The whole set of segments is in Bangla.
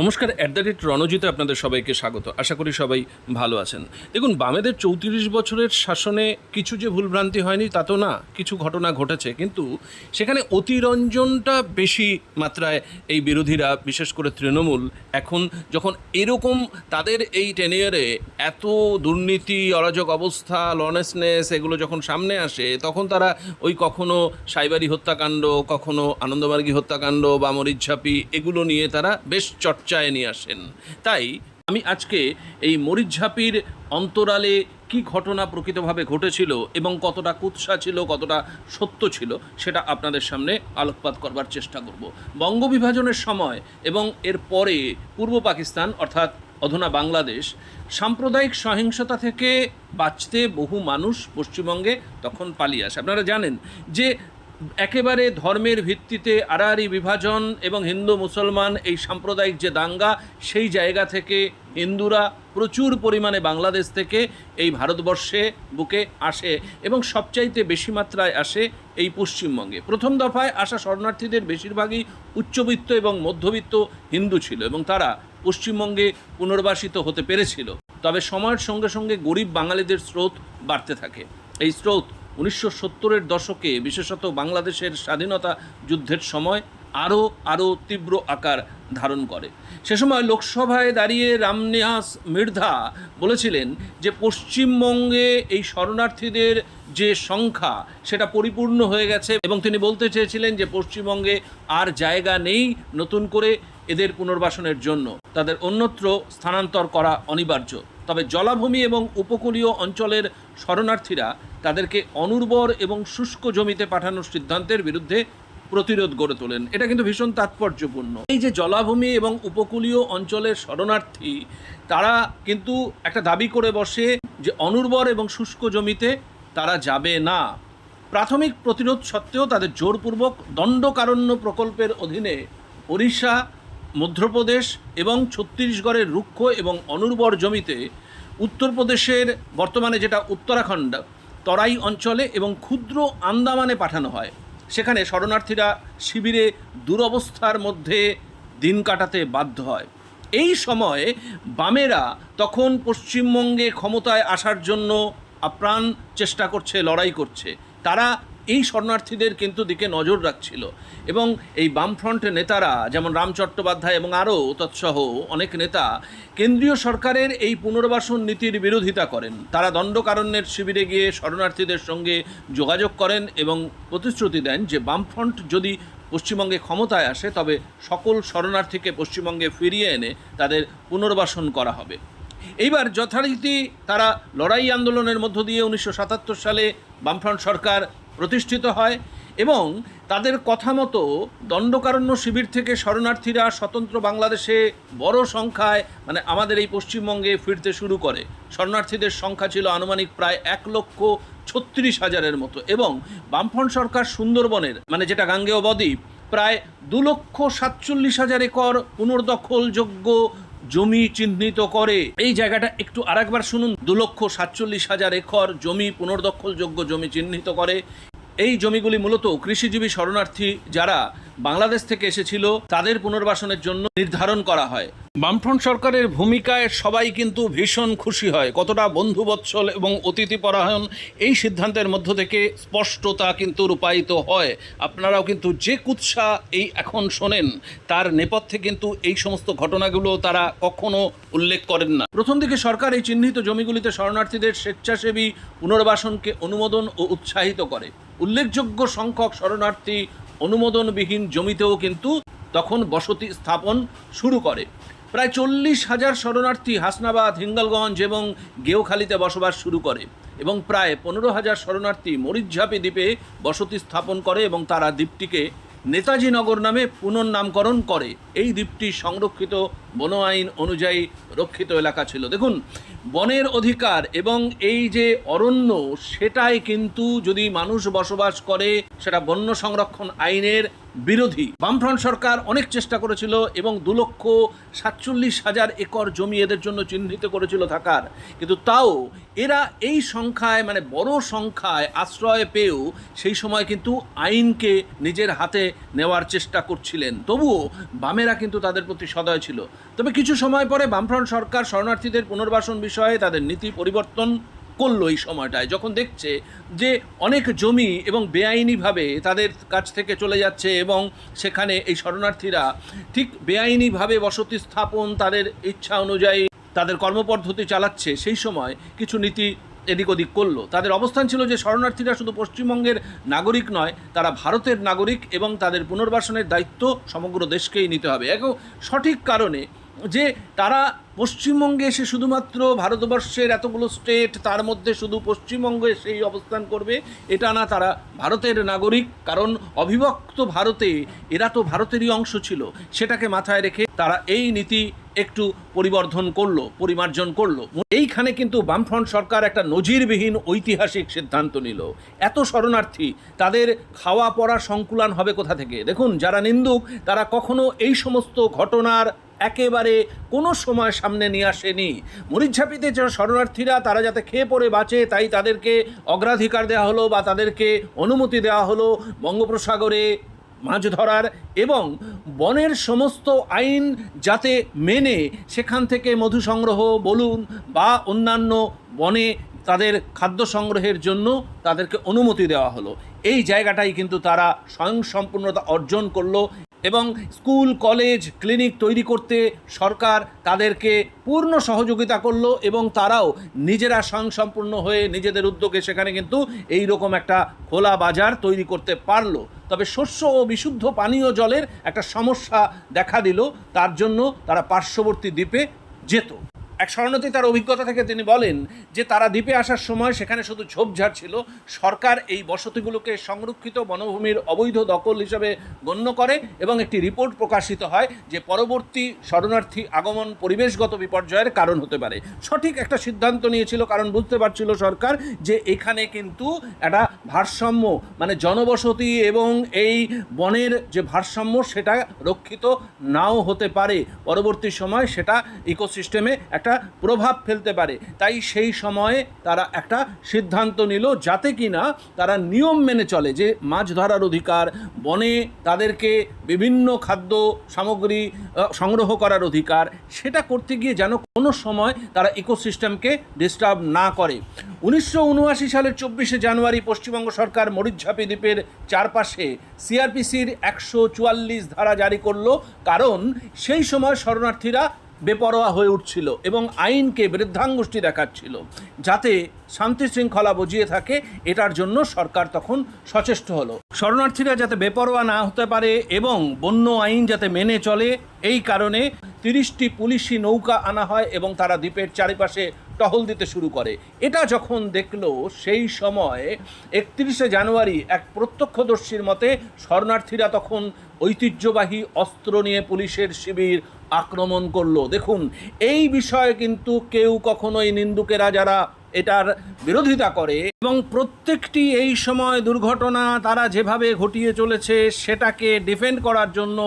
নমস্কার অ্যাট দ্য রেট রণজিতে আপনাদের সবাইকে স্বাগত। আশা করি সবাই ভালো আছেন। দেখুন, বামেদের চৌত্রিশ বছরের শাসনে কিছু যে ভুলভ্রান্তি হয়নি, তা তো না, কিছু ঘটনা ঘটেছে। কিন্তু সেখানে অতিরঞ্জনটা বেশি মাত্রায় এই বিরোধীরা, বিশেষ করে তৃণমূল, এখন যখন এরকম তাদের এই টেনিয়ারে এত দুর্নীতি, অরাজক অবস্থা লনেসনেস এগুলো যখন সামনে আসে, তখন তারা ওই কখনো সাইবারি হত্যাকাণ্ড, কখনো আনন্দমার্গী হত্যাকাণ্ড বা মরিচঝাপি এগুলো নিয়ে তারা বেশ চর্চায় নিয়ে আসেন। তাই আমি আজকে এই মরিচঝাপির অন্তরালে কি ঘটনা প্রকৃতভাবে ঘটেছিল এবং কতটা কুৎসা ছিল, কতটা সত্য ছিল, সেটা আপনাদের সামনে আলোকপাত করবার চেষ্টা করব। বঙ্গবিভাজনের সময় এবং এর পরে পূর্ব পাকিস্তান, অর্থাৎ অধুনা বাংলাদেশ, সাম্প্রদায়িক সহিংসতা থেকে বাঁচতে বহু মানুষ পশ্চিমবঙ্গে তখন পালিয়ে আসে। আপনারা জানেন যে একেবারে ধর্মের ভিত্তিতে আড়াআড়ি বিভাজন এবং হিন্দু মুসলমান এই সাম্প্রদায়িক যে দাঙ্গা, সেই জায়গা থেকে হিন্দুরা প্রচুর পরিমাণে বাংলাদেশ থেকে এই ভারতবর্ষে বুকে আসে এবং সবচাইতে বেশি মাত্রায় আসে এই পশ্চিমবঙ্গে। প্রথম দফায় আসা শরণার্থীদের বেশিরভাগই উচ্চবিত্ত এবং মধ্যবিত্ত হিন্দু ছিল এবং তারা পশ্চিমবঙ্গে পুনর্বাসিত হতে পেরেছিল। তবে সময়ের সঙ্গে সঙ্গে গরিব বাঙালিদের স্রোত বাড়তে থাকে। এই স্রোত উনিশশো সত্তরের দশকে বিশেষত বাংলাদেশের স্বাধীনতা যুদ্ধের সময় আরও আরও তীব্র আকার ধারণ করে। সে সময় লোকসভায় দাঁড়িয়ে রামনিহাস মির্ধা বলেছিলেন যে, পশ্চিমবঙ্গে এই শরণার্থীদের যে সংখ্যা, সেটা পরিপূর্ণ হয়ে গেছে এবং তিনি বলতে চেয়েছিলেন যে, পশ্চিমবঙ্গে আর জায়গা নেই নতুন করে এদের পুনর্বাসনের জন্য। তাদের অন্যত্র স্থানান্তর করা অনিবার্য। তবে জলাভূমি এবং উপকূলীয় অঞ্চলের শরণার্থীরা তাদেরকে অনুর্বর এবং শুষ্ক জমিতে পাঠানোর সিদ্ধান্তের বিরুদ্ধে প্রতিরোধ গড়ে তোলেন। এটা কিন্তু ভীষণ তাৎপর্যপূর্ণ। এই যে জলাভূমি এবং উপকূলীয় অঞ্চলের শরণার্থী, তারা কিন্তু একটা দাবি করে বসে যে অনুর্বর এবং শুষ্ক জমিতে তারা যাবে না। প্রাথমিক প্রতিরোধ সত্ত্বেও তাদের জোরপূর্বক দণ্ডকারণ্য প্রকল্পের অধীনে ওড়িশা, মধ্যপ্রদেশ এবং ছত্তিশগড়ের রুক্ষ এবং অনুর্বর জমিতে উত্তরপ্রদেশের বর্তমানে যেটা উত্তরাখণ্ড তরাই অঞ্চলে এবং ক্ষুদ্র আন্দামানে পাঠানো হয়। সেখানে শরণার্থীরা শিবিরে দুরবস্থার মধ্যে দিন কাটাতে বাধ্য হয়। এই সময়ে বামেরা তখন পশ্চিমবঙ্গে ক্ষমতায় আসার জন্য আপ্রাণ চেষ্টা করছে, লড়াই করছে। তারা এই শরণার্থীদের কিন্তু দিকে নজর রাখছিল। এবং এই বামফ্রন্ট নেতারা, যেমন রাম চট্টোপাধ্যায় এবং আরও তৎসহ অনেক নেতা, কেন্দ্রীয় সরকারের এই পুনর্বাসন নীতির বিরোধিতা করেন। তারা দণ্ডকারণ্যের শিবিরে গিয়ে শরণার্থীদের সঙ্গে যোগাযোগ করেন এবং প্রতিশ্রুতি দেন যে বামফ্রন্ট যদি পশ্চিমবঙ্গে ক্ষমতায় আসে, তবে সকল শরণার্থীকে পশ্চিমবঙ্গে ফিরিয়ে এনে তাদের পুনর্বাসন করা হবে। এইবার যথারীতি তারা লড়াই আন্দোলনের মধ্য দিয়ে উনিশশো সাতাত্তর সালে বামফ্রন্ট সরকার প্রতিষ্ঠিত হয় এবং তাদের কথা মতো দণ্ডকারণ্য শিবির থেকে শরণার্থীরা স্বতন্ত্র বাংলাদেশে বড় সংখ্যায় মানে আমাদের এই পশ্চিমবঙ্গে ফিরতে শুরু করে। শরণার্থীদের সংখ্যা ছিল আনুমানিক প্রায় এক লক্ষ ছত্রিশ হাজারের মতো এবং বামফ্রন্ট সরকার সুন্দরবনের মানে যেটা গাঙ্গেয় বদ্বীপ, প্রায় দু লক্ষ সাতচল্লিশ হাজার একর পুনর্দখলযোগ্য জমি চিহ্নিত করে। এই জায়গাটা একটু আরেকবার শুনুন। দু লক্ষ সাতচল্লিশ হাজার একর জমি পুনর্দখলযোগ্য জমি চিহ্নিত করে। এই জমিগুলি মূলত কৃষিজীবী শরণার্থী যারা বাংলাদেশ থেকে এসেছিল, তাদের পুনর্বাসনের জন্য নির্ধারণ করা হয়। বামফ্রন্ট সরকারের ভূমিকায় সবাই কিন্তু ভীষণ খুশি হয়। কতটা বন্ধুবৎসল এবং অতিথি পরায়ণ এই সিদ্ধান্তের মধ্য থেকে স্পষ্টতা কিন্তু রূপায়িত হয়। আপনারাও কিন্তু যে কুৎসা এই এখন শোনেন, তার নেপথ্যে কিন্তু এই সমস্ত ঘটনাগুলো তারা কখনো উল্লেখ করেন না। প্রথম দিকে সরকার এই চিহ্নিত জমিগুলিতে শরণার্থীদের স্বেচ্ছাসেবী পুনর্বাসনকে অনুমোদন ও উৎসাহিত করে। উল্লেখযোগ্য সংখ্যক শরণার্থী অনুমোদনবিহীন জমিতেও কিন্তু তখন বসতি স্থাপন শুরু করে। প্রায় চল্লিশ হাজার শরণার্থী হাসনাবাদ, হিঙ্গলগঞ্জ এবং গেওখালিতে বসবাস শুরু করে এবং প্রায় পনেরো হাজার শরণার্থী মরিচঝাপি দ্বীপে বসতি স্থাপন করে এবং তারা দ্বীপটিকে নেতাজি নগর নামে পুনর্নামকরণ করে। এই দ্বীপটি সংরক্ষিত বন আইন অনুযায়ী রক্ষিত এলাকা ছিল। দেখুন, বনের অধিকার এবং এই যে অরণ্য, সেটাই কিন্তু যদি মানুষ বসবাস করে, সেটা বন্য সংরক্ষণ আইনের বিরোধী। বামফ্রন্ট সরকার অনেক চেষ্টা করেছিল এবং দু লক্ষ সাতচল্লিশ হাজার একর জমি এদের জন্য চিহ্নিত করেছিল থাকার কিন্তু তাও এরা এই সংখ্যায় মানে বড় সংখ্যায় আশ্রয় পেয়েও সেই সময় কিন্তু আইনকে নিজের হাতে নেওয়ার চেষ্টা করছিলেন। তবুও বামেরা কিন্তু তাদের প্রতি সদয় ছিল। তবে কিছু সময় পরে বামফ্রন্ট সরকার শরণার্থীদের পুনর্বাসন বিষয়ে তাদের নীতি পরিবর্তন করল এই সময়টায়, যখন দেখছে যে অনেক জমি এবং বেআইনিভাবে তাদের কাছ থেকে চলে যাচ্ছে এবং সেখানে এই শরণার্থীরা ঠিক বেআইনিভাবে বসতি স্থাপন তাদের ইচ্ছা অনুযায়ী তাদের কর্মপদ্ধতি চালাচ্ছে, সেই সময় কিছু নীতি এদিক ওদিক করল। তাদের অবস্থান ছিল যে শরণার্থীরা শুধু পশ্চিমবঙ্গের নাগরিক নয়, তারা ভারতের নাগরিক এবং তাদের পুনর্বাসনের দায়িত্ব সমগ্র দেশকেই নিতে হবে। এক সঠিক কারণে যে তারা পশ্চিমবঙ্গে এসে শুধুমাত্র ভারতবর্ষের এতগুলো স্টেট তার মধ্যে শুধু পশ্চিমবঙ্গে সেই অবস্থান করবে, এটা না তারা ভারতের নাগরিক। কারণ অবিভক্ত ভারতে, এরা তো ভারতেরই অংশ ছিল। সেটাকে মাথায় রেখে তারা এই নীতি একটু পরিবর্ধন করল, পরিমার্জন করল। এইখানে কিন্তু বামফ্রন্ট সরকার একটা নজিরবিহীন ঐতিহাসিক সিদ্ধান্ত নিল। এত শরণার্থী, তাদের খাওয়া পড়া সংকুলান হবে কোথা থেকে? দেখুন, যারা নিন্দুক, তারা কখনো এই সমস্ত ঘটনার একেবারে কোনো সময় সামনে নিয়ে আসেনি। মরিচঝাপিতে যারা শরণার্থীরা তারা যাতে খেয়ে পড়ে বাঁচে, তাই তাদেরকে অগ্রাধিকার দেওয়া হলো বা তাদেরকে অনুমতি দেওয়া হলো বঙ্গোপসাগরে মাছ ধরার এবং বনের সমস্ত আইন যাতে মেনে সেখান থেকে মধু সংগ্রহ, বলুন বা অন্যান্য বনে তাদের খাদ্য সংগ্রহের জন্য তাদেরকে অনুমতি দেওয়া হলো। এই জায়গাটাই কিন্তু তারা স্বয়ংসম্পূর্ণতা অর্জন করল। এবং স্কুল, কলেজ, ক্লিনিক তৈরি করতে সরকার তাদেরকে পূর্ণ সহযোগিতা করল এবং তারাও নিজেরা স্বয়ংসম্পূর্ণ হয়ে নিজেদের উদ্যোগে সেখানে কিন্তু এই রকম একটা খোলা বাজার তৈরি করতে পারল। তবে শস্য ও বিশুদ্ধ পানীয় জলের একটা সমস্যা দেখা দিল, তার জন্য তারা পার্শ্ববর্তী দ্বীপে যেত। এক শরণার্থী তার অভিজ্ঞতা থেকে তিনি বলেন যে তারা দ্বীপে আসার সময় সেখানে শুধু ঝোপঝাড় ছিল। সরকার এই বসতিগুলোকে সংরক্ষিত বনভূমির অবৈধ দখল হিসাবে গণ্য করে এবং একটি রিপোর্ট প্রকাশিত হয় যে পরবর্তী শরণার্থী আগমন পরিবেশগত বিপর্যয়ের কারণ হতে পারে। সঠিক একটা সিদ্ধান্ত নিয়েছিল, কারণ বুঝতে পারছিল সরকার যে এখানে কিন্তু একটা ভারসাম্য মানে জনবসতি এবং এই বনের যে ভারসাম্য সেটা রক্ষিত নাও হতে পারে। পরবর্তী সময় সেটা ইকোসিস্টেমে একটা প্রভাব ফেলতে পারে। তাই সেই সময়ে তারা একটা সিদ্ধান্ত নিল যাতে কিনা তারা নিয়ম মেনে চলে যে মাছ ধরার অধিকার, বনে তাদেরকে বিভিন্ন খাদ্য সামগ্রী সংগ্রহ করার অধিকার, সেটা করতে গিয়ে যেন কোনো সময় তারা ইকোসিস্টেমকে ডিস্টার্ব না করে। উনিশশো উনআশি সালের চব্বিশে জানুয়ারি পশ্চিমবঙ্গ সরকার মরিচঝাপি দ্বীপের চারপাশে সিআরপিসির একশো চুয়াল্লিশ ধারা জারি করল। কারণ সেই সময় শরণার্থীরা বেপরোয়া হয়ে উঠছিল এবং আইনকে বৃদ্ধাঙ্গুষ্টি দেখাচ্ছিল, যাতে শান্তি শৃঙ্খলা বজিয়ে থাকে, এটার জন্য সরকার তখন সচেষ্ট হলো। শরণার্থীরা যাতে বেপরোয়া না হতে পারে এবং বন্য আইন যাতে মেনে চলে, এই কারণে তিরিশটি পুলিশি নৌকা আনা হয় এবং তারা দ্বীপের চারিপাশে টহল দিতে শুরু করে। এটা যখন দেখল, সেই সময় একত্রিশে জানুয়ারি এক প্রত্যক্ষদর্শীর মতে, শরণার্থীরা তখন ঐতিহ্যবাহী অস্ত্র নিয়ে পুলিশের শিবির আক্রমণ করল। দেখুন এই বিষয়ে কিন্তু কেউ কখনোই নিন্দুকেরা যারা এটার বিরোধিতা করে এবং প্রত্যেকটি এই সময় দুর্ঘটনা তারা যেভাবে ঘটিয়ে চলেছে সেটাকে ডিফেন্ড করার জন্য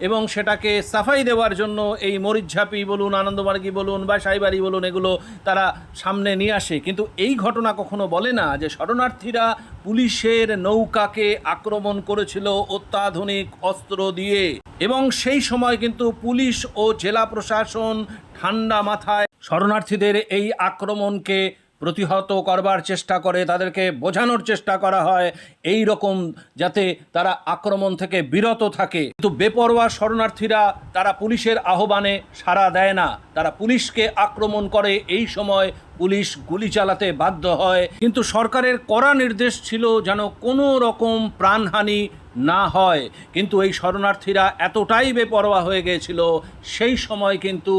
এবং সেটাকে সাফাই দেওয়ার জন্য এই মরিচঝাপি বলুন, আনন্দমার্গী বলুন বা সাইবাড়ি বলুন, এগুলো তারা সামনে নিয়ে আসে। কিন্তু এই ঘটনা কখনো বলে না যে শরণার্থীরা পুলিশের নৌকাকে আক্রমণ করেছিল অত্যাধুনিক অস্ত্র দিয়ে। এবং সেই সময় কিন্তু পুলিশ ও জেলা প্রশাসন ঠান্ডা মাথায় শরণার্থীদের এই আক্রমণকে প্রতিহত করবার চেষ্টা করে, তাদেরকে বোঝানোর চেষ্টা করা হয় এই রকম যাতে তারা আক্রমণ থেকে বিরত থাকে। কিন্তু বেপরোয়া শরণার্থীরা তারা পুলিশের আহ্বানে সাড়া দেয় না। তারা পুলিশকে আক্রমণ করে, এই সময় পুলিশ গুলি চালাতে বাধ্য হয়। কিন্তু সরকারের কড়া নির্দেশ ছিল যেন কোনো রকম প্রাণহানি না হয়। কিন্তু এই শরণার্থীরা এতটাই বেপরোয়া হয়ে গিয়েছিল, সেই সময় কিন্তু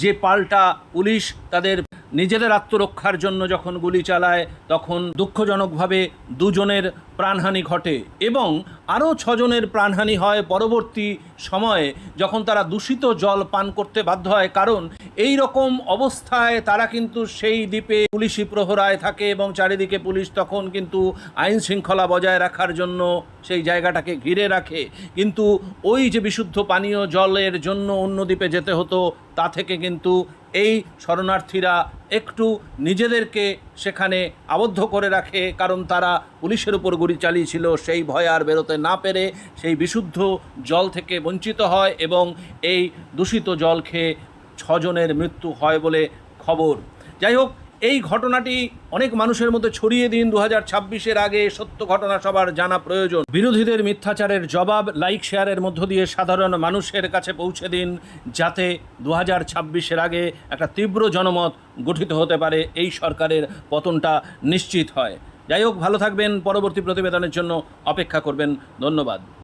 যে পাল্টা পুলিশ তাদের নিজেদের আত্মরক্ষার জন্য যখন গুলি চালায়, তখন দুঃখজনকভাবে দুজনের প্রাণহানি ঘটে এবং আরও ছজনের প্রাণহানি হয় পরবর্তী সময়ে যখন তারা দূষিত জল পান করতে বাধ্য হয়। কারণ এই রকম অবস্থায় তারা কিন্তু সেই দ্বীপে পুলিশি প্রহরায় থাকে এবং চারিদিকে পুলিশ তখন কিন্তু আইন শৃঙ্খলা বজায় রাখার জন্য সেই জায়গাটাকে ঘিরে রাখে। কিন্তু ওই যে বিশুদ্ধ পানীয় জলের জন্য অন্য দ্বীপে যেতে হতো, তা থেকে কিন্তু এই শরণার্থীরা একটু নিজেদেরকে সেখানে আবদ্ধ করে রাখে, কারণ তারা পুলিশের উপর গুলি চালিয়েছিল, সেই ভয় আর বেরোতে না পেরে সেই বিশুদ্ধ জল থেকে বঞ্চিত হয় এবং এই দূষিত জল খেয়ে ছজনের মৃত্যু হয় বলে খবর। যাই হোক এই ঘটনাটি অনেক মানুষের মধ্যে ছড়িয়ে দিন। দু হাজার ছাব্বিশের আগে সত্য ঘটনা সবার জানা প্রয়োজন। বিরোধীদের মিথ্যাচারের জবাব, লাইক, শেয়ারের মধ্য দিয়ে সাধারণ মানুষের কাছে পৌঁছে দিন, যাতে দু হাজার ছাব্বিশের আগে একটা তীব্র জনমত গঠিত হতে পারে, এই সরকারের পতনটা নিশ্চিত হয়। যাই হোক, ভালো থাকবেন। পরবর্তী প্রতিবেদনের জন্য অপেক্ষা করবেন। ধন্যবাদ।